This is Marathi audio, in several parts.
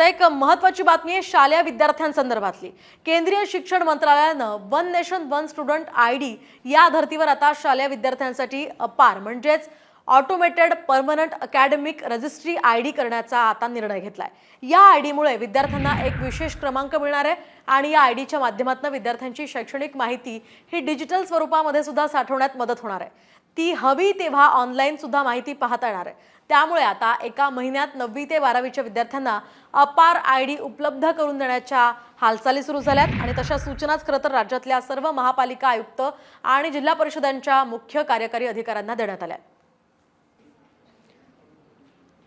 तर एक महत्वाची बातमी आहे शालेय विद्यार्थ्यांसंदर्भातली. केंद्रीय शिक्षण मंत्रालयानं one nation one student I D या धर्तीवर आता शालेय विद्यार्थ्यांसाठी अपार म्हणजेच automated permanent academic registry I D करण्याचा आता निर्णय घेतलाय. या आय डीमुळे विद्यार्थ्यांना एक विशेष क्रमांक मिळणार आहे आणि या आय डीच्या माध्यमातून विद्यार्थ्यांची शैक्षणिक माहिती ही डिजिटल स्वरूपामध्ये सुद्धा साठवण्यात मदत होणार आहे. ती हवी तेव्हा ऑनलाईन सुद्धा माहिती पाहता येणार आहे. त्यामुळे आता एका महिन्यात नववी ते बारावीच्या विद्यार्थ्यांना अपार आय डी उपलब्ध करून देण्याच्या हालचाली सुरू झाल्यात आणि तशा सूचनाच खरं तर राज्यातल्या सर्व महापालिका आयुक्त आणि जिल्हा परिषदांच्या मुख्य कार्यकारी अधिकाऱ्यांना देण्यात आल्या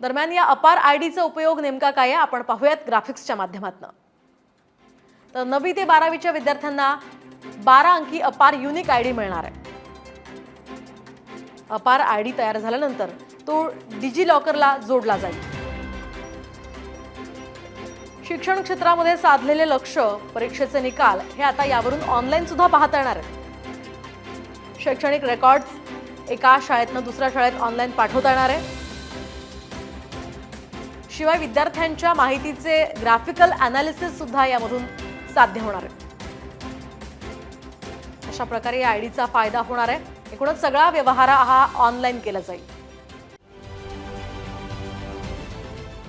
दरम्यान या अपार आय डीचा उपयोग नेमका काय आहे आपण पाहूयात ग्राफिक्सच्या माध्यमातून. तर नववी ते बारावीच्या विद्यार्थ्यांना बारा अंकी अपार युनिक आय डी मिळणार आहे. अपार आय डी तयार झाल्यानंतर तो डिजी लॉकरला जोडला जाईल. शिक्षण क्षेत्रामध्ये साधलेले लक्ष परीक्षेचे निकाल हे आता यावरून ऑनलाईन सुद्धा पाहता येणार आहे. शैक्षणिक रेकॉर्ड एका शाळेतनं दुसऱ्या शाळेत ऑनलाईन पाठवता येणार आहे. शिवाय विद्यार्थ्यांच्या माहितीचे ग्राफिकल अनालिसिस सुद्धा यामधून साध्य होणार आहे. अशा प्रकारे या आयडीचा फायदा होणार आहे. एकूणच सगळा व्यवहार हा ऑनलाईन केला जाईल.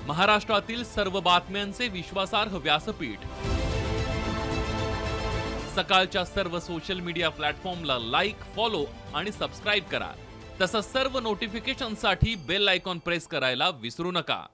महाराष्ट्रातील सर्व बातम्यांचे विश्वासार्ह व्यासपीठ. सकाळच्या सर्व सोशल मीडिया प्लॅटफॉर्मला लाईक फॉलो आणि सबस्क्राईब करा. तसंच सर्व नोटिफिकेशनसाठी बेल आयकॉन प्रेस करायला विसरू नका.